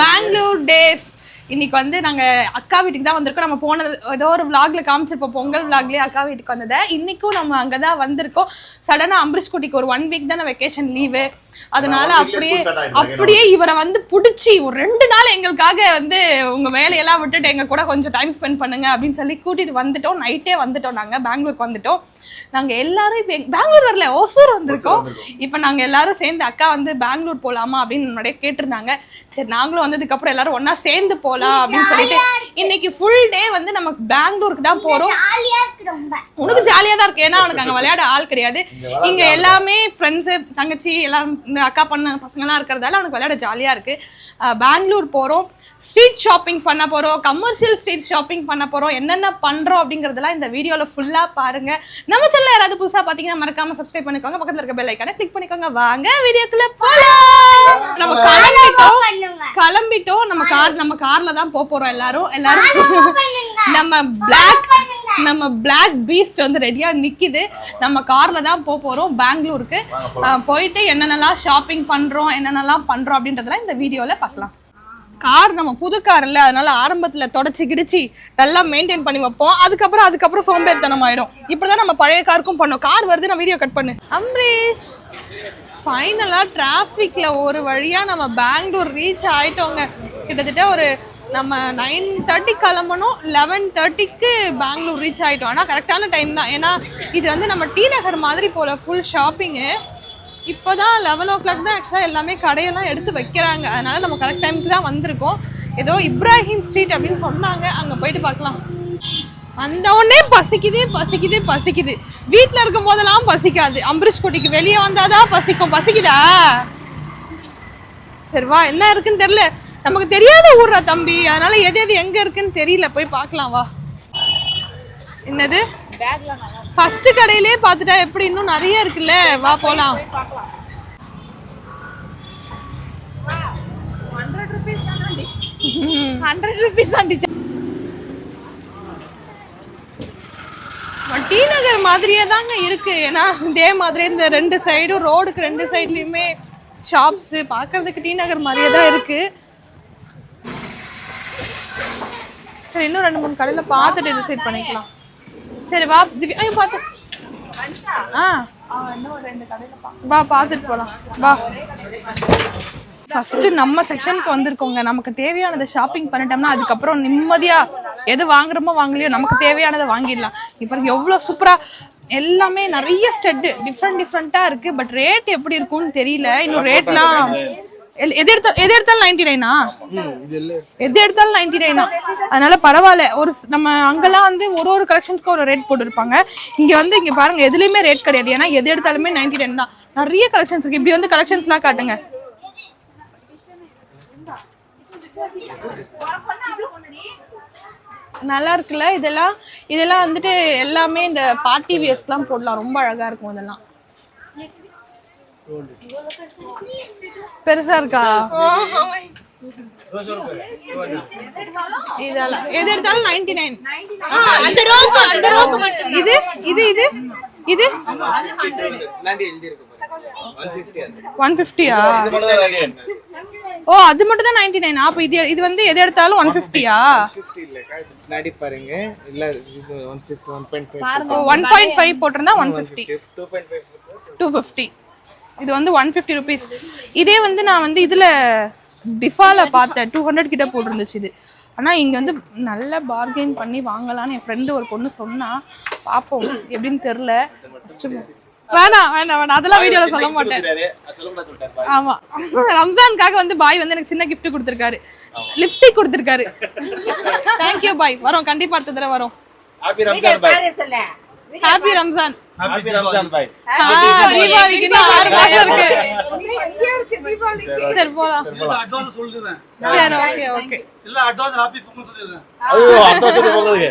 Bangalore days இன்னைக்கு வந்து நாங்க அக்கா வீட்டுக்கு தான் வந்திருக்கோம். நம்ம போனது ஏதோ ஒரு vlogல காமிச்சிருப்போம். பொங்கல் vlogலயே அக்கா வீட்டுக்கு வந்ததை. இன்னைக்கும் நம்ம அங்கதான் வந்திருக்கோம். சடனா அம்பரிஷ் குட்டிக்கு ஒரு ஒன் வீக் தானே வெக்கேஷன் லீவு அதனால அப்படியே. அப்படியே இவரை வந்து புடிச்சு ஒரு ரெண்டு நாள் எங்களுக்காக வந்து உங்க வேலையெல்லாம் விட்டுட்டு எங்க கூட கொஞ்சம் டைம் ஸ்பெண்ட் பண்ணுங்க அப்படின்னு சொல்லி கூட்டிட்டு வந்துட்டோம். நைட்டே வந்துட்டோம் நாங்க. பெங்களூருக்கு வந்துட்டோம். நாங்க எல்லாரும் இப்ப பெங்களூர் வரல ஓசூர் வந்திருக்கோம். இப்ப நாங்க எல்லாரும் சேர்ந்து அக்கா வந்து பெங்களூர் போலாமா அப்படின்னு முன்னாடியே கேட்டிருந்தாங்க. சரி நாங்களும் வந்ததுக்கு அப்புறம் எல்லாரும் ஒண்ணா சேர்ந்து போலாம் அப்படின்னு சொல்லிட்டு இன்னைக்கு ஃபுல் டே வந்து நம்ம பெங்களூருக்கு தான் போறோம். ஜாலியா இருக்கு ரொம்ப. உனக்கு ஜாலியா தான் இருக்கு. ஏன்னா அவனுக்கு அங்க விளையாட ஆள் கிடையாது. இங்க எல்லாமே ஃப்ரெண்ட்ஸ் தங்கச்சி எல்லாரும் இந்த அக்கா பண்ண பசங்க எல்லாம் இருக்கிறதால அவனுக்கு விளையாட ஜாலியா இருக்கு. அஹ் பெங்களூர் போறோம். ஸ்ட்ரீட் ஷாப்பிங் பண்ண போறோம் கமர்ஷியல் ஸ்ட்ரீட் ஷாப்பிங் பண்ண போறோம் என்னென்ன பண்றோம் அப்படிங்கறதெல்லாம் இந்த வீடியோல ஃபுல்லா பாருங்க. நம்ம சேனல்ல யாராவது புதுசா பாத்தீங்கன்னா மறக்காம சப்ஸ்கிரைப் பண்ணிக்கோங்க. பக்கத்துல இருக்க பெல் ஐக்கானை கிளிக் பண்ணிக்கோங்க. வாங்க வீடியோக்குள்ள போலாம். நம்ம கிளம்பிட்டோம். கிளம்பிட்டோம். நம்ம கார் நம்ம கார்ல தான் போக போறோம் எல்லாரும். எல்லாரும் நம்ம பிளாக் நம்ம பிளாக் பீஸ்ட் வந்து ரெடியா நிக்குது. நம்ம கார்ல தான் போக போறோம் பெங்களூருக்கு. போயிட்டு என்னென்னலாம் ஷாப்பிங் பண்றோம் என்னென்னலாம் பண்றோம் அப்படின்றதெல்லாம் இந்த வீடியோல பார்க்கலாம் கார் நம்ம புது கார் இல்லை அதனால ஆரம்பத்தில் தொடச்சி கிடிச்சி நல்லா மெயின்டைன் பண்ணி வைப்போம். அதுக்கப்புறம் அதுக்கப்புறம் சோம்பேறித்தனம் ஆயிடும். இப்படிதான் நம்ம பழைய காருக்கும் பண்ணோம். கார் வருது நான் வீடியோ கட் பண்ணு. அம்ரீஷ் ஃபைனலாக டிராஃபிக்கில் ஒரு வழியாக நம்ம பெங்களூர் ரீச் ஆயிட்டோங்க. கிட்டத்தட்ட ஒரு நம்ம நைன் தேர்ட்டி கிளம்பணும் லெவன் தேர்ட்டிக்கு பெங்களூர் ரீச் ஆகிட்டோம் ஆனால் கரெக்டான டைம் தான். ஏன்னா இது வந்து நம்ம டி நகர் மாதிரி போல் ஃபுல் ஷாப்பிங்கு இப்போதான் லெவன் ஓ கிளாக் தான் ஆக்சுவலாக எல்லாமே கடையெல்லாம் எடுத்து வைக்கிறாங்க. அதனால நம்ம கரெக்ட் டைமுக்கு தான் வந்திருக்கோம். ஏதோ இப்ராஹிம் ஸ்ட்ரீட் அப்படின்னு சொன்னாங்க. அங்கே போயிட்டு பார்க்கலாம். அந்த உடனே பசிக்குது பசிக்குது பசிக்குது. வீட்டில் இருக்கும் போதெல்லாம் பசிக்காது. அம்பரீஷ் கோட்டிக்கு வெளியே வந்தாதான் பசிக்கும். பசிக்குதா? சரி வா என்ன இருக்குன்னு தெரியல. நமக்கு தெரியாத ஊர்ரா தம்பி. அதனால எது எது எங்கே இருக்குன்னு தெரியல. போய் பார்க்கலாம் வா. என்னது? ஃபர்ஸ்ட் கடையிலே பார்த்துட்டா எப்படி இன்னும் நிறைய இருக்குல்ல? வா போலாம். ஹண்ட்ரட் ருபீஸ் டி நகர் மாதிரியே தாங்க இருக்கு. ஏன்னா இதே மாதிரி இந்த ரெண்டு சைடும் ரோடுக்கு ரெண்டு சைட்லயுமே ஷாப்ஸ் பாக்குறதுக்கு டி நகர் மாதிரியே தான் இருக்கு. சரி இன்னும் ரெண்டு மூணு கடையில பார்த்துட்டு டிசைட் பண்ணிக்கலாம். சரி வா. திவ்யா பார்த்து. ஆ. வா பார்த்துட்டு போகலாம் வா. ஃபர்ஸ்ட் நம்ம செக்ஷனுக்கு வந்திருக்கோங்க. நமக்கு தேவையானதை ஷாப்பிங் பண்ணிட்டோம்னா அதுக்கப்புறம் நிம்மதியா எது வாங்குறோமோ வாங்கலையோ நமக்கு தேவையானதை வாங்கிடலாம். இப்போ எவ்வளோ சூப்பரா எல்லாமே நிறைய ஸ்டெட்டு டிஃப்ரெண்ட் டிஃப்ரெண்ட்டாக இருக்கு. பட் ரேட் எப்படி இருக்கும்னு தெரியல. இன்னும் ரேட்லாம் எது எடுத்தா எது எடுத்தாலும் நைன்டி நைனா எது எடுத்தாலும் நைன்டி நைனா அதனால பரவாயில்ல. ஒரு நம்ம அங்கெல்லாம் வந்து ஒரு ஒரு கலெக்ஷன்ஸ்க்கு ஒரு ரேட் போட்டிருப்பாங்க. இங்கே வந்து இங்கே பாருங்க எதுலேயுமே ரேட் கிடையாது. ஏன்னா எது எடுத்தாலுமே நைன்டி நைன் தான். நிறைய கலெக்ஷன்ஸ் இருக்கு. இப்படி வந்து கலெக்ஷன்ஸ்லாம் காட்டுங்க. நல்லா இருக்குல்ல? இதெல்லாம் இதெல்லாம் வந்துட்டு எல்லாமே இந்த பார்ட்டி வியர்ஸ்லாம் போடலாம். ரொம்ப அழகா இருக்கும் இதெல்லாம் பெருசா இருக்கா? இதெல்லாம் எது எடுத்தாலும் நைன்டி நைன் அந்த ரோப்பு அந்த ரோப்பு மட்டும் இது இது இது இது? ஒன் ஃபிஃப்டியா ஓ அது மட்டும் தான் நைன்டி நைன் அப்போ இது இது வந்து எது எடுத்தாலும் ஒன் ஃபிஃப்டியா நாடி பாருங்க இல்ல இது one point five one point five போட்டிருந்தா ஒன் ஃபிஃப்டி டூ ஃபிஃப்டி இது வந்து ஒன் ஃபிஃப்டி ருபீஸ் இதே வந்து நான் வந்து இதில் டிஃபால பார்த்தேன். டூ ஹண்ட்ரட் கிட்ட போட்டிருந்துச்சு இது. ஆனால் இங்கே வந்து நல்ல பார்கெயின் பண்ணி வாங்கலாம்னு என் ஃப்ரெண்டு ஒரு பொண்ணு சொன்னா பார்ப்போம் எப்படின்னு தெரில ஃபஸ்ட்டு வேணாம் வேணாம் வேணாம். அதெல்லாம் வீடியோவில் சொல்ல மாட்டேன். ஆமா. ரம்ஜானுக்காக வந்து பாய் வந்து எனக்கு சின்ன gift கொடுத்துருக்காரு. லிப்ஸ்டிக் கொடுத்துருக்காரு. தேங்க்யூ பாய் வரோம். கண்டிப்பா அடுத்த தடவை வரோம். ஹாப்பி ரம்ஜான் ஹாப்பி பாய் தீபாவளிக்கு இன்னும் ஆறு மாசம் இருக்கு. சரி போலாம். அட்வான்ஸ் சொல்லிடுறேன். சரி ஓகே ஓகே இல்ல அட்வான்ஸ் ஹாப்பி பொங்கல் சொல்லிடுறேன். ஐயோ அடுத்த வருஷத்துக்கு போகுது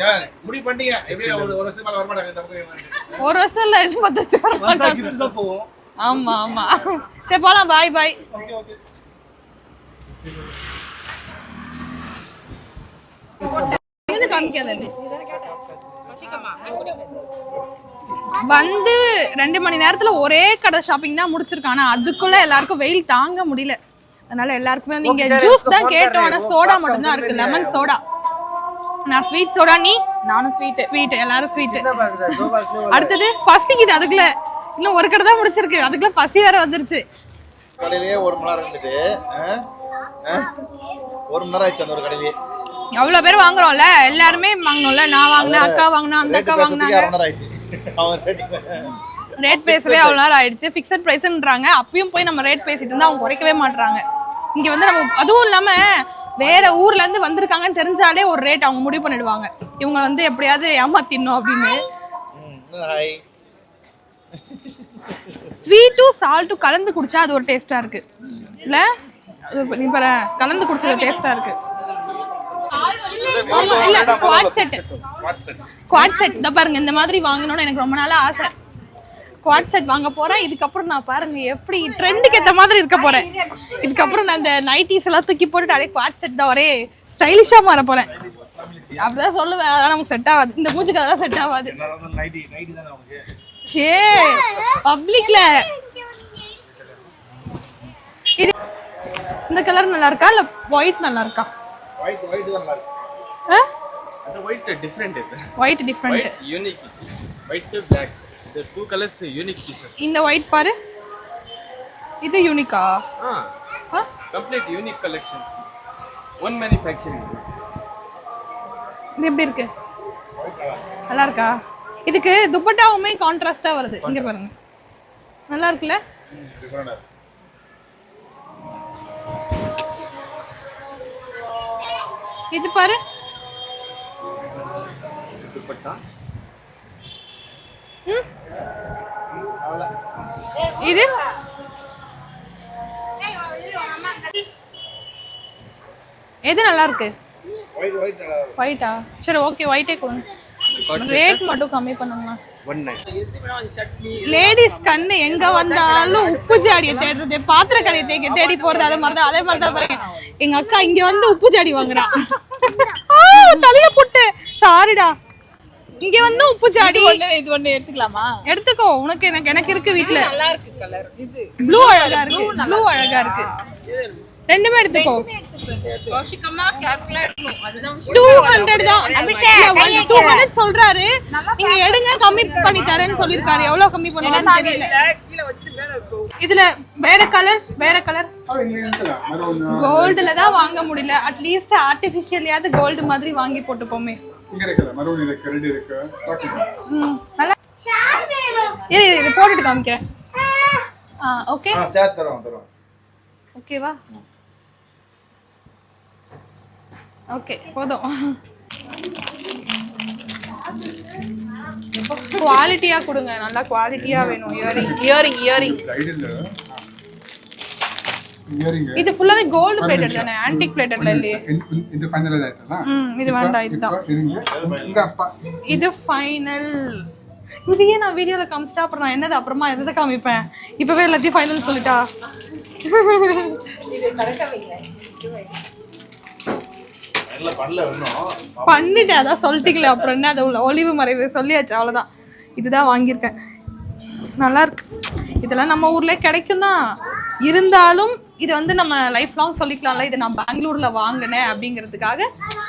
சரி முடிவு பண்ணிட்டீங்க எப்படி ஒரு ஒரு வருஷம் மேல வர மாட்டாங்க இந்த பக்கம் ஒரு வருஷம் இல்ல இன்னும் பத்து வருஷம் வர வந்தா மாட்டாங்க. கிஃப்ட் தான் போவோம். ஆமா ஆமா. சரி போலாம். பாய் பாய் ஓகே ஓகே இது காமிக்காத வந்து ரெண்டு மணி நேரத்துல ஒரே கடை ஷாப்பிங் தான் முடிச்சிருக்கான். ஆனா அதுக்குள்ள எல்லாருக்கும் வெயில் தாங்க முடியல. அதனால எல்லாருக்குமே வந்து இங்க ஜூஸ் தான் கேட்டோம். ஆனா சோடா மட்டும் தான் இருக்கு. லெமன் சோடா நான் ஸ்வீட் சோடா நீ? நானும் ஸ்வீட் ஸ்வீட் எல்லாரும் ஸ்வீட் அடுத்தது பசிக்குது அதுக்குள்ள. இன்னும் ஒரு கடை தான் முடிச்சிருக்கு. அதுக்குள்ள பசி வேற வந்துருச்சு. கடையிலேயே ஒரு மணி நேரம் இருந்துட்டு? ஒரு மணி நேரம் ஆயிடுச்சு அந்த ஒரு கடையிலேயே. அவ்வளவு பேர் வாங்குறோம்ல எல்லாருமே வாங்கணும்ல. நான் வாங்கினேன் அக்கா வாங்கினா அந்த அக்கா வாங்கினாங்க. ரேட் பேசவே அவ்வளோ நேரம் ஆயிடுச்சு. ஃபிக்ஸட் ப்ரைஸ்ன்றாங்க அப்பயும் போய் நம்ம ரேட் பேசிட்டு இருந்தா அவங்க குறைக்கவே மாட்றாங்க. இங்க வந்து நம்ம அதுவும் இல்லாம வேற ஊர்ல இருந்து வந்திருக்காங்கன்னு தெரிஞ்சாலே ஒரு ரேட் அவங்க முடிவு பண்ணிடுவாங்க. இவங்க வந்து எப்படியாவது ஏமாத்திடணும் அப்படின்னு. ஸ்வீட்டும் சால்ட்டும் கலந்து குடிச்சா அது ஒரு டேஸ்டா இருக்கு. இல்ல? கலந்து குடிச்சது டேஸ்டா இருக்கு. ஆமா இல்ல குவாட் செட் குவாட் செட் இந்த பாருங்க இந்த மாதிரி வாங்கணும்னு எனக்கு ரொம்ப நாளா ஆசை. குவாட் செட் வாங்க போறேன். இதுக்கப்புறம் நான் பாருங்க எப்படி ட்ரெண்டுக்கு ஏத்த மாதிரி இருக்க போறேன். இதுக்கப்புறம் நான் இந்த நைட்டிஸ் எல்லாம் தூக்கி போட்டுட்டு அப்படியே குவாட் செட் தான் ஒரே ஸ்டைலிஷா மாற போறேன். அப்படிதான் சொல்லுவேன். அதெல்லாம் நமக்கு செட் ஆகாது. இந்த மூஞ்சுக்கு அதெல்லாம் செட் ஆகாது. சே பப்ளிக்ல இது இந்த கலர் நல்லா இருக்கா? இல்ல ஒயிட் நல்லா இருக்கா? ஒயிட் ஒயிட் தான் நல்லா இருக்கு uh, it. White different White unique. White to black. The two colors uh, unique pieces. இந்த ஒயிட் பாரு இது யூனிக்கா Ah, complete unique collections. One manufacturing. இது எப்படி இருக்கு நல்லா இருக்கா இதுக்கு துப்பட்டாவுமே கான்ட்ராஸ்டா வருது இங்க பாருங்க நல்லா இருக்குல்ல இது பாரு. இது? எது நல்லா இருக்கு. ஒயிட்டா சரி ஓகே ஒயிட்டே கொடுங்க ரேட் மட்டும் கம்மி nine. லேடிஸ் கண்ணு எங்க வந்தாலும் உப்பு ஜாடியை தேடுறது பாத்திர கடையை தேடி தேடி போறது அதே மாதிரி தான் அதே மாதிரி தான் பாருங்க எங்க அக்கா இங்க வந்து உப்பு ஜாடி வாங்குறா. ஆ, தலையில புட்டு. சாரிடா. இங்க வந்து உப்பு ஜாடி. இது ஒண்ணு எடுத்துக்கலாமா? எடுத்துக்கோ. உனக்கு எனக்கு எனக்கு இருக்கு வீட்ல. நல்லா இருக்கு கலர் இது ப்ளூ அழகா இருக்கு. ப்ளூ அழகா இருக்கு. ரெண்டுமே எடுத்துக்கோ. கௌஷிகமா கேர்ஃபுல்லா எடுக்கணும் அதுதான் டூ ஹண்ட்ரட் தான். டூ ஹண்ட்ரட் சொல்றாரு. நீங்க எடுங்க கம்மி பண்ணி தரேன்னு சொல்லிருக்காரு எவ்வளவு கம்மி பண்ணுவாருன்னு தெரியல. கீழே வச்சுட்டு மேல இருக்கும் இதுல வேற கலர்ஸ் வேற கலர் கோல்டுல தான் வாங்க முடியல. அட்லீஸ்ட் ஆர்டிபிஷியலையாவது கோல்டு மாதிரி வாங்கி போட்டுப்போமே. இங்க இருக்குல்ல மரூன் இருக்கு ரெட் இருக்கு பாக்குங்க ம், நல்லா இரு இது போட்டுட்டு காமிக்கிறேன். ஆ. ஓகே ஆ சேர் தரோம் தரோம். ஓகேவா ஓகே போதும். குவாலிட்டியாக கொடுங்க. நல்லா குவாலிட்டியாக வேணும். இயரிங் இயரிங் இயரிங் இது ஃபுல்லாவே கோல்டு பிளேட்டட் தானே? ஆன்டிக் பிளேட்டட்ல இல்லையே. இது ஃபைனல் ஆயிட்டல ம் இது வேண்டாம் இதுதான். இது ஃபைனல் இதையே நான் வீடியோல காமிச்சா அப்புறம் நான் என்னது? அப்புறமா எதை காமிப்பேன்? இப்பவே எல்லாத்தையும் ஃபைனல் சொல்லிட்டா? இது பண்ணல வைங்க. பண்ணிட்டேன் அதான் சொல்லிட்டீங்களே அப்புறம் என்ன அது உள்ள ஒளிவு மறைவு சொல்லியாச்சு அவ்வளோதான் இதுதான் வாங்கியிருக்கேன். நல்லா இருக்கு. இதெல்லாம் நம்ம ஊர்ல கிடைக்கும் தான் இருந்தாலும் இது வந்து நம்ம லைஃப் லாங் சொல்லிக்கலாம்ல இது நான் பெங்களூர்ல வாங்கினேன் அப்படிங்கிறதுக்காக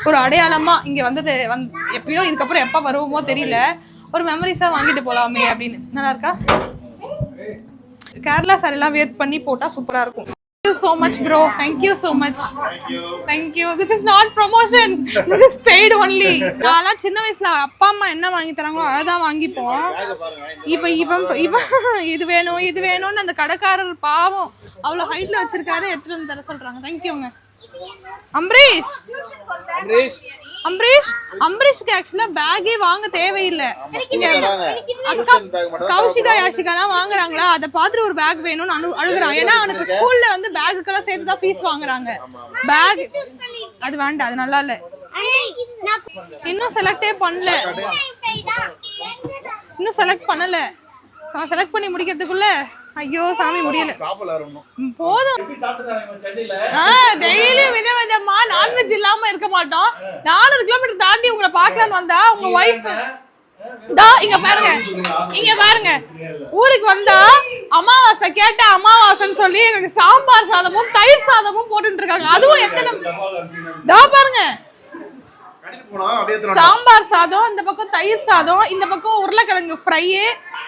ஒரு அடையாளமா இங்க வந்தது வந் எப்பயோ இதுக்கப்புறம் எப்போ வருவோமோ தெரியல. ஒரு மெமரிஸாக வாங்கிட்டு போகலாமே அப்படின்னு. நல்லா இருக்கா? கேரளா சாரிலாம் வேர் பண்ணி போட்டால் சூப்பராக இருக்கும். You so much bro. Thank you so much. Thank you. This is not promotion. This is paid only. நான்லாம் சின்ன வயசுல அப்பா அம்மா என்ன வாங்கி தராங்களோ அதை தான் வாங்கிப்போம். இப்போ இவன் இவன் இது வேணும் இது வேணும்னு அந்த கடைக்காரர் பாவம் அவ்வளவு ஹைட்ல வச்சிருக்காரு எடுத்துட்டு வந்து தர சொல்றாங்க. தேங்க்யூங்க அம்பரீஷ் அம்ரீஷ். அம்பரீஷ் அம்பரீஷ்க்கு ஆக்சுவலா பேக்கே வாங்க தேவையில்லை. அக்கா கௌஷிகா யாஷிகா தான் வாங்குறாங்களா? அதை பார்த்துட்டு ஒரு பேக் வேணும்னு அனு அழுகுறான். ஏன்னா அவனுக்கு ஸ்கூல்ல வந்து பேக்குக்கெல்லாம் சேர்த்து தான் ஃபீஸ் வாங்குறாங்க பேக் அது வேண்டாம் அது நல்லா இல்ல. இன்னும் செலக்டே பண்ணல. இன்னும் செலக்ட் பண்ணல. நான் செலக்ட் பண்ணி முடிக்கிறதுக்குள்ள ஐயோ சாமி முடியல. போதும். டெய்லியும் வித விதமா நான்வெஜ் இல்லாம இருக்க மாட்டோம் நானூறு கிலோமீட்டர் தாண்டி உங்களை பார்க்கலான்னு வந்தா உங்க ஒய்ஃப் இங்க பாருங்க. இங்க பாருங்க. ஊருக்கு வந்தா அமாவாசை கேட்ட அமாவாசைன்னு சொல்லி எனக்கு சாம்பார் சாதமும் தயிர் சாதமும் போட்டுட்டு இருக்காங்க. அதுவும் எத்தனை தா பாருங்க. சாம்பார் சாதம் இந்த பக்கம் தயிர் சாதம் இந்த பக்கம் உருளைக்கிழங்கு ஃப்ரை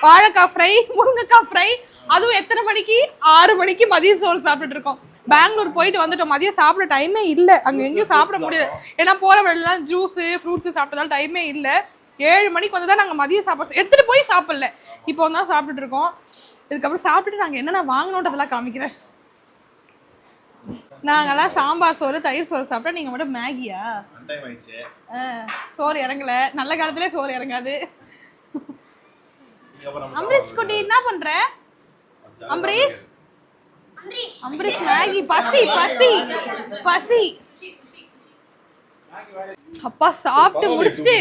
வாழைக்காய் ஃப்ரை முருங்கைக்காய் ஃப்ரை அதுவும் எத்தனை மணிக்கு? ஆறு மணிக்கு மதியம் சோறு சாப்பிட்டுட்டு இருக்கோம். பெங்களூர் போயிட்டு வந்துட்டோம். மதியம் சாப்பிட டைமே இல்லை. அங்க எங்கேயும் சாப்பிட முடியல ஏன்னா போற வழியெல்லாம் ஜூஸ் ஃப்ரூட்ஸ் சாப்பிட்டதால டைமே இல்லை. ஏழு மணிக்கு வந்து தான் நாங்கள் மதியம் சாப்பாடு எடுத்துட்டு போய் சாப்பிடல. இப்போ தான் சாப்பிட்டுட்டு இருக்கோம். இதுக்கப்புறம் சாப்பிட்டுட்டு நாங்கள் என்னென்ன வாங்கணுன்றதெல்லாம் காமிக்கிறேன். நாங்கெல்லாம் சாம்பார் சோறு தயிர் சோறு சாப்பிட்டா நீங்க மட்டும் மேகியா? சோறு இறங்கல. நல்ல காலத்திலே சோறு இறங்காது. அம்பரீஷ் குட்டி என்ன பண்ற? அம்பரீஷ் அம்பரீஷ் மேகி பசி பசி பசி. அப்பா சாப்பிட்டு முடிச்சிட்டு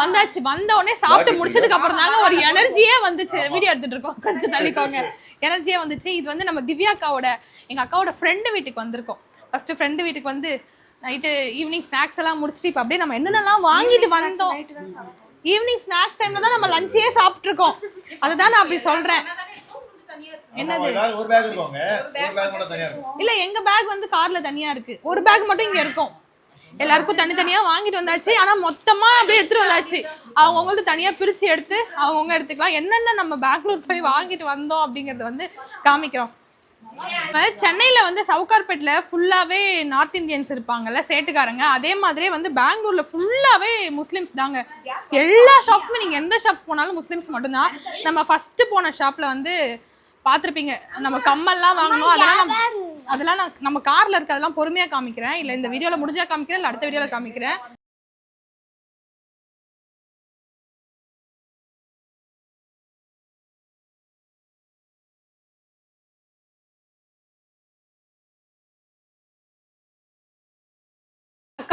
வந்தாச்சு. வந்த உடனே சாப்பிட்டு முடிச்சதுக்கு அப்புறம் தாங்க ஒரு எனர்ஜியே வந்துச்சு. வீடியோ எடுத்துட்டு இருக்கோம். கொஞ்சம் தள்ளிக்கோங்க. எனர்ஜியே வந்துச்சு. இது வந்து நம்ம திவ்யா அக்காவோட எங்க அக்காவோட ஃப்ரெண்டு வீட்டுக்கு வந்திருக்கோம். ஃபர்ஸ்ட் ஃப்ரெண்டு வீட்டுக்கு வந்து நைட்டு ஈவினிங் ஸ்நாக்ஸ் எல்லாம் முடிச்சிட்டு இப்போ அப்படியே நம்ம என்னென்னலாம் வாங்கிட்டு வந்தோம். ஈவினிங் ஸ்நாக்ஸ் டைம்ல தான் நம்ம லஞ்சே சாப்பிட்டு இருக்கோம் அதுதான் நான் அப்படி சொல்றேன். என்னது? ஒரு பேக் இருக்கோங்க ஒரு பேக் மட்டும் தனியா இருக்கும் இல்ல எங்க பேக் வந்து கார்ல தனியா இருக்கு. ஒரு பேக் மட்டும் இங்க இருக்கும். எல்லாருக்கும் தனித்தனியா வாங்கிட்டு வந்தாச்சு. ஆனா மொத்தமா அப்படியே எடுத்துட்டு வந்தாச்சு. அவங்கவுங்களுக்கு தனியா பிரிச்சு எடுத்து அவங்கவுங்க எடுத்துக்கலாம். என்னென்ன நம்ம பெங்களூர் போய் வாங்கிட்டு வந்தோம் அப்படிங்கறது வந்து காமிக்கிறோம். சென்னையில வந்து சவுகார்பேட்ல ஃபுல்லாவே நார்த் இந்தியன்ஸ் இருப்பாங்கல்ல சேட்டுக்காரங்க. அதே மாதிரியே வந்து பெங்களூர்ல ஃபுல்லாவே முஸ்லிம்ஸ் தாங்க. எல்லா ஷாப்ஸுமே நீங்க எந்த ஷாப்ஸ் போனாலும் முஸ்லிம்ஸ் மட்டும்தான். நம்ம ஃபர்ஸ்ட் போன ஷாப்ல வந்து பார்த்திருப்பீங்க. நம்ம கம்மல்லாம் வாங்கணும். அதெல்லாம் அதெல்லாம் நான் நம்ம கார்ல இருக்க அதெல்லாம் பொறுமையா காமிக்கிறேன். இல்ல இந்த வீடியோல முடிஞ்சா காமிக்கிறேன் இல்ல அடுத்த வீடியோல காமிக்கிறேன்.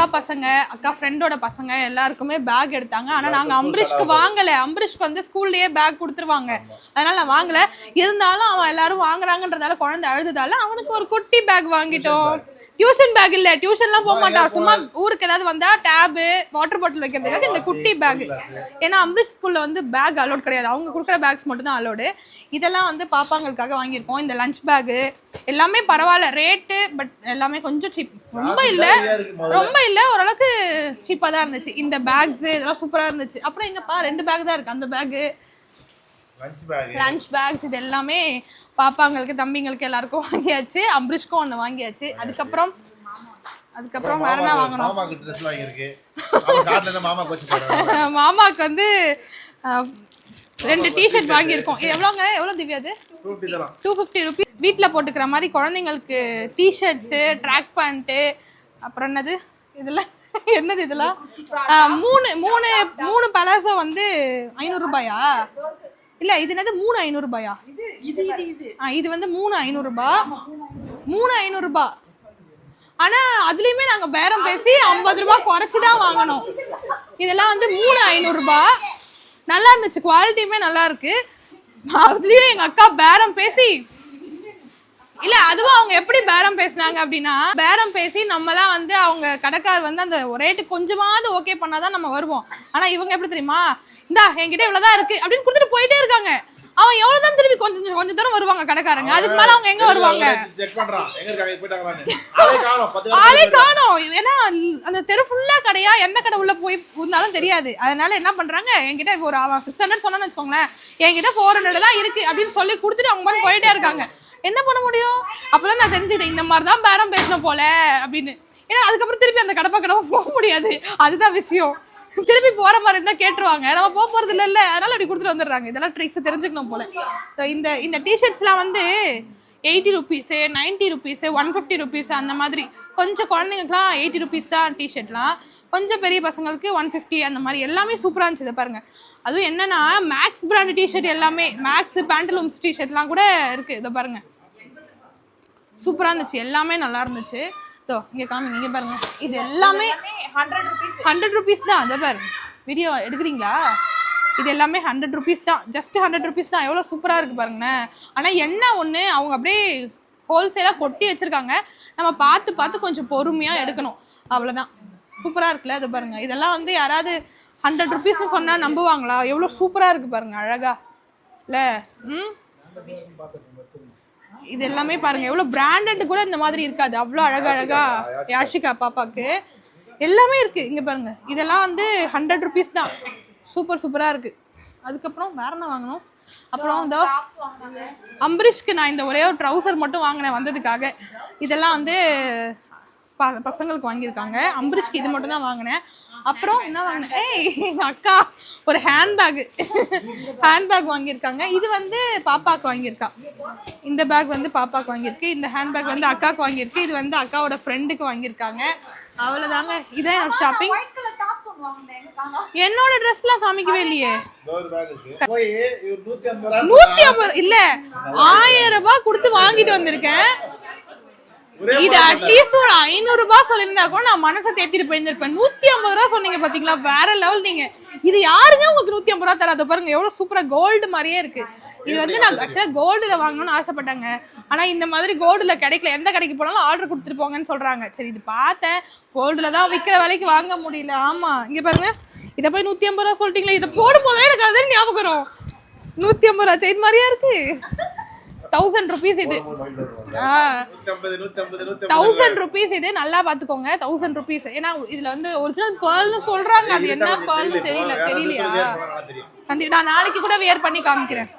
அக்கா பசங்க அக்கா ஃப்ரெண்டோட பசங்க எல்லாருக்குமே பேக் எடுத்தாங்க. ஆனா நாங்க அம்பரீஷ்க்கு வாங்கல. அம்பரீஷ்க்கு வந்து ஸ்கூல்லயே பேக் கொடுத்துருவாங்க. அதனால நான் வாங்கல. இருந்தாலும் அவன் எல்லாரும் வாங்குறாங்கன்றதால குழந்தை அழுதுதால அவனுக்கு ஒரு குட்டி பேக் வாங்கிட்டோம். டியூஷன் பேக் இல்ல டியூஷன்லாம் போக மாட்டான் சும்மா ஊருக்கு ஏதாவது வந்தா டேபு வாட்டர் பாட்டில் வைக்கிறதுக்காக இந்த குட்டி பேக் ஏன்னா அம்பரீஷ் ஸ்கூல்ல வந்து பேக் அலோட் கிடையாது. அவங்க கொடுக்குற பேக்ஸ் மட்டும் தான் அலோடு இதெல்லாம் வந்து பாப்பாங்களுக்காக வாங்கியிருக்கோம். இந்த லஞ்ச் பேக்கு எல்லாமே பரவாயில்ல. ரேட்டு பட் எல்லாமே கொஞ்சம் சீப் ரொம்ப இல்ல. ரொம்ப இல்ல. ஓரளவுக்கு சீப்பா தான் இருந்துச்சு. இந்த பேக்ஸ் இதெல்லாம் சூப்பரா இருந்துச்சு. அப்புறம் எங்கப்பா? ரெண்டு பேக் தான் இருக்கு. அந்த பேக் லஞ்ச் பேக்ஸ் இது எல்லாமே பாப்பாங்களுக்கு தம்பிங்களுக்கு எல்லாருக்கும் வாங்கியாச்சு. அம்பரீஷ்க்கும் ஒன்று வாங்கியாச்சு. அதுக்கப்புறம் அதுக்கப்புறம் வேற என்ன வாங்கணும்? மாமாக்கு ட்ரெஸ் வாங்கியிருக்கு. அவன் காட்டுல இருந்து மாமா கோச்சு போறாங்க மாமாக்கு வந்து ரெண்டு டிஷர்ட் வாங்கியிருக்கோம். இது எவ்வளோங்க? எவ்வளோ திவ்யா அது? டூ ஃபிஃப்டி ருபீஸ் வீட்டில் போட்டுக்கிற மாதிரி குழந்தைங்களுக்கு டிஷர்ட்ஸு ட்ராக் பேண்ட்டு அப்புறம் என்னது? இதெல்லாம் என்னது இதெல்லாம்? மூணு மூணு மூணு பலாசோ வந்து ஐநூறுரூபாயா இல்லை இது என்னது? மூணு ஐநூறுரூபாயா இது இது இது ஆ இது வந்து மூணு ஐநூறுரூபா மூணு ஐநூறுரூபா ஆனா அதுலயுமே நாங்க பேரம் பேசி ஐம்பது ரூபாய் குறைச்சு தான் வாங்கணும். இதெல்லாம் வந்து மூணு ஐநூறுரூபா நல்லா இருந்துச்சு. குவாலிட்டியுமே நல்லா இருக்கு. அதுலயும் எங்க அக்கா பேரம் பேசி இல்ல அதுவும் அவங்க எப்படி பேரம் பேசுனாங்க அப்படின்னா பேரம் பேசி நம்மலாம் வந்து அவங்க கடைக்கார் வந்து அந்த ரேட்டு கொஞ்சமாவது ஓகே பண்ணாதான் நம்ம வருவோம். ஆனா இவங்க எப்படி தெரியுமா? இந்தா என்கிட்ட இவ்வளவுதான் இருக்கு அப்படின்னு கொடுத்துட்டு போயிட்டே இருக்காங்க. அவன் எவ்வளவுதான் திருப்பி கொஞ்சம் கொஞ்சம் தூரம் வருவாங்க கடைக்காரங்க. அதுக்கு மேல அவங்க எங்க வருவாங்க? ஆளே காணோம். ஏன்னா அந்த தெரு ஃபுல்லா கடையா எந்த கடை உள்ள போய் இருந்தாலும் தெரியாது. அதனால என்ன பண்றாங்க? என்கிட்ட ஒரு அவன் சிக்ஸ் ஹண்ட்ரட் சொன்னான்னு வச்சுக்கோங்களேன். என்கிட்ட ஃபோர் ஹண்ட்ரட் தான் இருக்கு அப்படின்னு சொல்லி கொடுத்துட்டு அவங்க பாட்டு போயிட்டே இருக்காங்க. என்ன பண்ண முடியும்? அப்பதான் நான் தெரிஞ்சுக்கிட்டேன். இந்த மாதிரி தான் பேரம் பேசணும் போல அப்படின்னு. ஏன்னா அதுக்கப்புறம் திருப்பி அந்த கடை பக்கம் போக முடியாது. அதுதான் விஷயம். திருப்பி போற மாதிரி இருந்தா கேட்டுருவாங்க. நம்ம போக போறது இல்ல இல்ல. அதனால அப்படி கொடுத்துட்டு வந்துடுறாங்க. இதெல்லாம் ட்ரிக்ஸ் தெரிஞ்சுக்கணும் போல. So, இந்த இந்த டிஷர்ட்ஸ்லாம் வந்து eighty rupees ninety rupees one fifty rupees அந்த மாதிரி. கொஞ்சம் குழந்தைங்களுக்குலாம் எயிட்டி ருபீஸ் தான் டிஷர்ட்லாம் கொஞ்சம் பெரிய பசங்களுக்கு ஒன் ஃபிஃப்டி அந்த மாதிரி. எல்லாமே சூப்பராக இருந்துச்சு. இதை பாருங்க. அதுவும் என்னன்னா மேக்ஸ் பிராண்ட் டிஷர்ட் எல்லாமே மேக்ஸ் பேண்டலூம்ஸ் டிஷர்ட்லாம் கூட இருக்கு. இதை பாருங்க. சூப்பராக இருந்துச்சு. எல்லாமே நல்லா இருந்துச்சு. இதோ இங்கே காமிங்க இங்கே பாருங்க. இது எல்லாமே ஹண்ட்ரட் ருபீஸ் ஹண்ட்ரட் ருபீஸ் தான் அதை பாருங்க வீடியோ எடுக்கிறீங்களா? இது எல்லாமே ஹண்ட்ரட் ருபீஸ் தான். ஜஸ்ட் ஹண்ட்ரட் ருபீஸ் தான். எவ்வளோ சூப்பராக இருக்குது பாருங்களேன். ஆனால் என்ன ஒன்று அவங்க அப்படியே ஹோல்சேலாக கொட்டி வச்சுருக்காங்க. நம்ம பார்த்து பார்த்து கொஞ்சம் பொறுமையாக எடுக்கணும். அவ்வளோதான் சூப்பராக இருக்குல்ல அது பாருங்க. இதெல்லாம் வந்து யாராவது ஹண்ட்ரட் ருபீஸ்னு சொன்னா நம்புவாங்களா? எவ்வளோ சூப்பரா இருக்கு பாருங்க அழகா. இல்ல ம்? இது எல்லாமே பாருங்க. எவ்வளவு பிராண்டட் கூட இந்த மாதிரி இருக்காது. அவ்வளோ அழகழகா யாஷிகா பாப்பாக்கு எல்லாமே இருக்கு. இங்க பாருங்க. இதெல்லாம் வந்து ஹண்ட்ரட் ருபீஸ் தான். சூப்பர் சூப்பரா இருக்கு. அதுக்கப்புறம் வேற என்ன வாங்கணும்? அப்புறம் இந்த அம்பரீஷ்க்கு நான் இந்த ஒரே ஒரு ட்ரௌசர் மட்டும் வாங்கினேன் வந்ததுக்காக. இதெல்லாம் வந்து பசங்களுக்கு வாங்கியிருக்காங்க. அம்பரீஷ்க்கு இது மட்டும் தான் வாங்கினேன். அப்புறம் என்ன வாங்கினேன் ஏய் அக்கா ஒரு ஹேண்ட்பேக் ஹேண்ட்பேக் வாங்கியிருக்காங்க. இது வந்து பாப்பாக்கு வாங்கியிருக்கா. இந்த பேக் வந்து பாப்பாக்கு வாங்கியிருக்கு. இந்த ஹேண்ட்பேக் வந்து அக்காவுக்கு வாங்கியிருக்கு. இது வந்து அக்காவோட ஃப்ரெண்டுக்கு வாங்கியிருக்காங்க. அவ்வளோதாங்க இதான் என்னோட ஷாப்பிங் ஒயிட் கலர் டாப்ஸ் ஒன்று வாங்கினேன் எங்க காணோம் என்னோட ட்ரெஸ்லாம் காமிக்கவே இல்லையே. நூத்தி ஐம்பது இல்ல ஆயிரம் ரூபாய் கொடுத்து வாங்கிட்டு வந்திருக்கேன். இது அட்லீஸ்ட் ஒரு ஐநூறு ரூபாய் சொல்லியிருந்தா கூட நான் மனசை தேத்திட்டு போயிருந்திருப்பேன். நூத்தி ஐம்பது ரூபா சொன்னீங்க பாத்தீங்களா? வேற லெவல் நீங்க. இது யாருங்க உங்களுக்கு நூத்தி ஐம்பது ரூபா தராத பாருங்க. எவ்வளவு சூப்பரா கோல்டு மாதிரியே இருக்கு. இது வந்து நான் ஆக்சுவலா கோல்டுல வாங்கணும்னு ஆசைப்பட்டாங்க. ஆனா இந்த மாதிரி கோல்டுல கிடைக்கல. எந்த கடைக்கு போனாலும் ஆர்டர் கொடுத்துட்டு போங்கன்னு சொல்றாங்க. சரி இது பார்த்தேன். கோல்டுல தான் விற்கிற விலைக்கு வாங்க முடியல. ஆமா. இங்க பாருங்க. இதை போய் நூத்தி ஐம்பது ரூபா சொல்லிட்டீங்களே. இதை போடும் போதே எனக்கு அதுதான் ஞாபகம் வரும். நூத்தி ஐம்பது ரூபா செயின் மாதிரியா இருக்கு? தௌசண்ட் ருபீஸ் இது. தௌசண்ட் ருபீஸ் இது நல்லா பாத்துக்கோங்க. தௌசண்ட் ருபீஸ் ஏன்னா இதுல வந்து ஒரிஜினல் பேர்ல்னு சொல்றாங்க. அது என்ன பேர்ல்னு தெரியல. தெரியலையா? கண்டிப்பா நான் நாளைக்கு கூட வியர் பண்ணி காமிக்கிறேன்.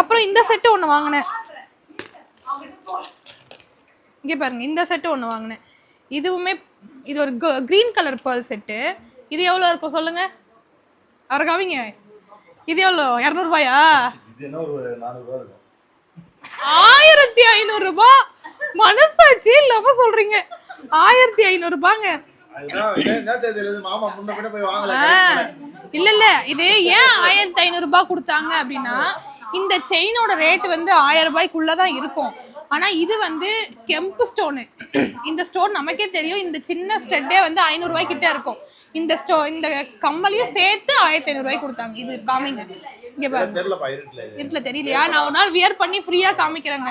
அப்புறம் இந்த செட்டு ஒன்று வாங்கினேன். இங்கே பாருங்க இந்த செட்டு ஒன்று வாங்கினேன். இதுவுமே இது ஒரு க்ரீன் கலர் பேர்ல் செட்டு இது எவ்வளோ இருக்கும் சொல்லுங்க? அவரை காமிங்க. இது எவ்வளோ இரநூறுபாயா இது என்ன ஒரு நானூறு ரூபா இருக்கும் ஆயிரத்தி ஐநூறு ரூபாய் மனசாட்சி இல்லாம சொல்றீங்க. ஆயிரத்தி ஐநூறு ரூபாங்க. இல்ல இல்ல இது ஏன் ஆயிரத்தி ஐநூறு ரூபாய் கொடுத்தாங்க அப்படின்னா இந்த செயினோட ரேட் வந்து ஆயிரம் ரூபாய்க்குள்ளதான் இருக்கும். ஆனா இது வந்து கெம்பு ஸ்டோனு. இந்த ஸ்டோன் நமக்கே தெரியும். இந்த சின்ன ஸ்டெட்டே வந்து ஐநூறு ரூபாய் கிட்ட இருக்கும். இந்த ஸ்டோ இந்த கம்மலையும் சேர்த்து ஆயிரத்தி ஐநூறு ரூபாய் கொடுத்தாங்க. இது காமிங்க இங்க பாருங்க. இருட்டுல. தெரியலையா? நான் ஒரு நாள் வியர் பண்ணி ஃப்ரீயா காமிக்கிறேங்க.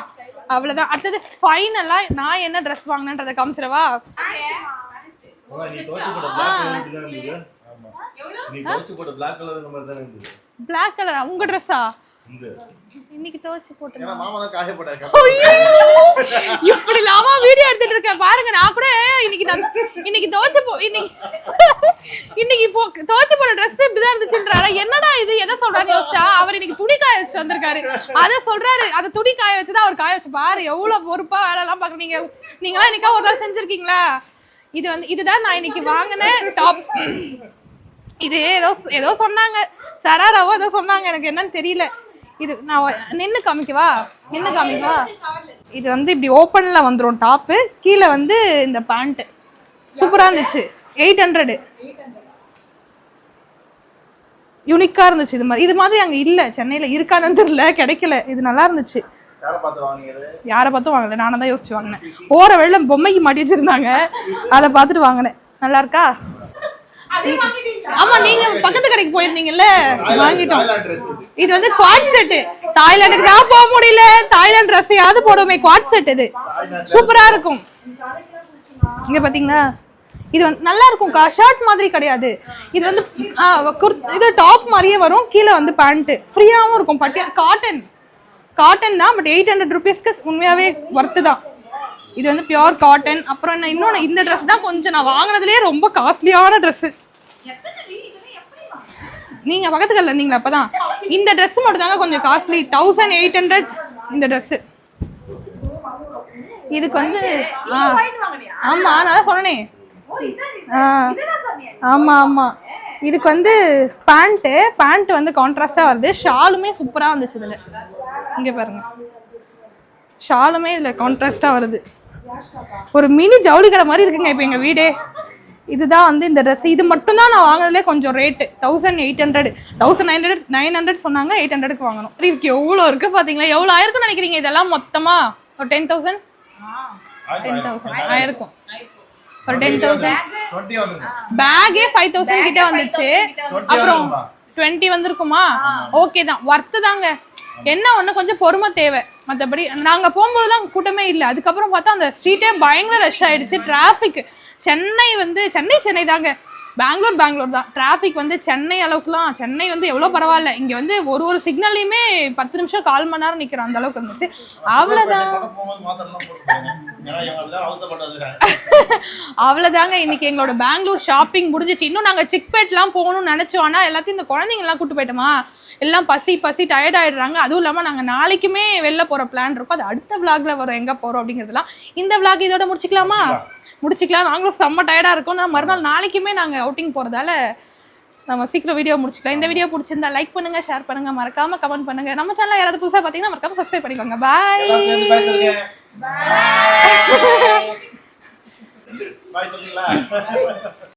அவ்வளவுதான். அடுத்தது ஃபைனலா நான் என்ன ட்ரெஸ் வாங்கினேன்றதை காமிச்சிடவா? பிளாக் கலர் உங்க ட்ரெஸ்ஸா இன்னைக்கு துவைச்சு போட்டு ஏன்னா மாமா தான் காயப்பட்டாரு இப்படி இல்லாம வீடியோ எடுத்துட்டு இருக்கேன் பாருங்க நான் கூட இன்னைக்கு இன்னைக்கு துவைச்சு போ இன்னைக்கு இன்னைக்கு போ துவைச்சு போன ட்ரெஸ் இப்படிதான் இருந்துச்சுன்றாரு. என்னடா இது? எதை சொல்றாரு யோசிச்சா அவர் இன்னைக்கு துணி காய வச்சுட்டு வந்திருக்காரு. அத சொல்றாரு. அத துணி காய வச்சுதான் அவர் காய வச்சு பாரு எவ்வளவு பொறுப்பா வேலை எல்லாம் பாக்குறீங்க நீங்களா இன்னைக்கா ஒரு நாள் செஞ்சிருக்கீங்களா? இது வந்து இதுதான் நான் இன்னைக்கு வாங்கின டாப் இது ஏதோ ஏதோ சொன்னாங்க. சராராவோ ஏதோ சொன்னாங்க. எனக்கு என்னன்னு தெரியல. இது நான் நின்று காமிக்கவா நின்று காமிக்கவா இது வந்து இப்படி ஓப்பனில் வந்துடும் டாப்பு கீழே வந்து இந்த பேண்ட்டு சூப்பராக இருந்துச்சு. எயிட் ஹண்ட்ரடு யூனிக்காக இருந்துச்சு இது மாதிரி. இது மாதிரி அங்கே இல்லை. சென்னையில் இருக்கான்னு தெரியல. கிடைக்கல. இது நல்லா இருந்துச்சு. யாரை பார்த்து வாங்கல. நானும் தான் யோசிச்சு வாங்கினேன். ஓர வெள்ளம் பொம்மைக்கு மாட்டி வச்சிருந்தாங்க. அதை பார்த்துட்டு வாங்கினேன். நல்லா இருக்கா? ஆமா நீங்க பக்கத்து கடைக்கு போயிருந்தீங்கல்ல? வாங்கிட்டோம். இது. வந்து குவாட் செட் தாய்லாந்துக்கு தான் போக முடியல. தாய்லாந்து ட்ரெஸ்ஸையாவது போடுவோமே குவாட் செட் இது. சூப்பரா இருக்கும். இங்க பாத்தீங்களா? இது வந்து நல்லா இருக்கும்க்கா. ஷர்ட் மாதிரி கிடையாது. இது வந்து இது டாப் மாதிரியே வரும். கீழே வந்து பேண்ட் ஃப்ரீயாவும் இருக்கும். பட்டியா காட்டன் காட்டன் தான் பட் எயிட் ஹண்ட்ரட் ருபீஸ்க்கு உண்மையாவே ஒர்த்து தான். இது வந்து பியோர் காட்டன் அப்புறம் என்ன இன்னொன்று இந்த ட்ரெஸ் தான் கொஞ்சம் நான் வாங்கினதுலேயே ரொம்ப காஸ்ட்லியான ட்ரெஸ்ஸு நீங்க பக்கத்து கல்ல இருந்தீங்களா அப்பதான்? இந்த ட்ரெஸ் மட்டும் தாங்க கொஞ்சம் காஸ்ட்லி தௌசண்ட் எயிட் ஹண்ட்ரட் இந்த ட்ரெஸ்ஸு இதுக்கு வந்து ஆ, ஆமா நான் தான் ஆ, சொன்னேன் ஆமா ஆமா. இதுக்கு வந்து பேண்ட்டு பேண்ட் வந்து கான்ட்ராஸ்டா வருது. ஷாலுமே சூப்பரா வந்துச்சு இதுல. இங்க பாருங்க. ஷாலுமே இதுல கான்ட்ராஸ்டா வருது. ஒரு மினி ஜவுளி கடை மாதிரி இருக்குங்க இப்போ எங்க வீடே. இதுதான் வந்து இந்த ட்ரெஸ் இது மட்டும் தான் நான் வாங்கினதுலே கொஞ்சம் rate thousand eight hundred thousand nine hundred nine hundred சொன்னாங்க எயிட் ஹண்ட்ரடுக்கு வாங்கணும். இதுக்கு எவ்வளோ இருக்கு பாத்தீங்களா? எவ்வளோ ஆயிருக்கும்னு நினைக்கிறீங்க? இதெல்லாம் மொத்தமா ஒரு டென் தௌசண்ட் டென் தௌசண்ட் ஆயிருக்கும். ஒரு டென் தௌசண்ட் பேக்கே ஃபைவ் தௌசண்ட் கிட்ட வந்துச்சு. 20 அப்புறம்? டுவெண்ட்டி வந்திருக்குமா? ஓகே தான். ஒர்த்து தாங்க. என்ன ஒண்ணு கொஞ்சம் பொறுமை தேவை. மற்றபடி நாங்க போகும்போதெல்லாம் கூட்டமே இல்லை. அதுக்கப்புறம் பார்த்தா அந்த ஸ்ட்ரீட்டே பயங்கர ரஷ் ஆயிடுச்சு. டிராஃபிக் சென்னை வந்து சென்னை சென்னை தாங்க. பெங்களூர் பெங்களூர் தான். டிராஃபிக் வந்து சென்னை அளவுக்குலாம் சென்னை வந்து எவ்வளோ பரவாயில்ல. இங்கே வந்து ஒரு ஒரு சிக்னல்லையுமே பத்து நிமிஷம் கால் மணி நேரம் நிற்கிறோம் அந்த அளவுக்கு இருந்துச்சு. அவ்வளோதான் அவ்வளோதாங்க இன்னைக்கு எங்களோட பெங்களூர் ஷாப்பிங் முடிஞ்சிச்சு. இன்னும் நாங்கள் சிக்பேட்லாம் போகணும்னு நினச்சோம். ஆனால் எல்லாத்தையும் இந்த குழந்தைங்கலாம் கூட்டு போயிட்டோமா? எல்லாம் பசி பசி டயர்ட் ஆயிடுறாங்க. அதுவும் இல்லாமல் நாங்கள் நாளைக்குமே வெளில போகிற பிளான் இருக்கும். அது அடுத்த vlogல வரும். எங்கே போகிறோம் அப்படிங்கிறதுலாம் இந்த vlog இதோட முடிச்சுக்கலாமா? முடிச்சுக்கலாம். நாங்களும் செம்ம டயர்டாக இருக்கோம். நான் மறுநாள் நாளைக்குமே நாங்கள் அவுட்டிங் போகிறதால நம்ம சீக்கிரம் வீடியோ முடிச்சுக்கலாம். இந்த வீடியோ பிடிச்சிருந்தா லைக் பண்ணுங்க ஷேர் பண்ணுங்க. மறக்காம கமெண்ட் பண்ணுங்க. நம்ம சேனல் யாராவது புதுசாக பார்த்தீங்கன்னா மறக்காம சப்ஸ்கிரைப் பண்ணிக்கோங்க. பாய் பாய் சொல்லுங்களா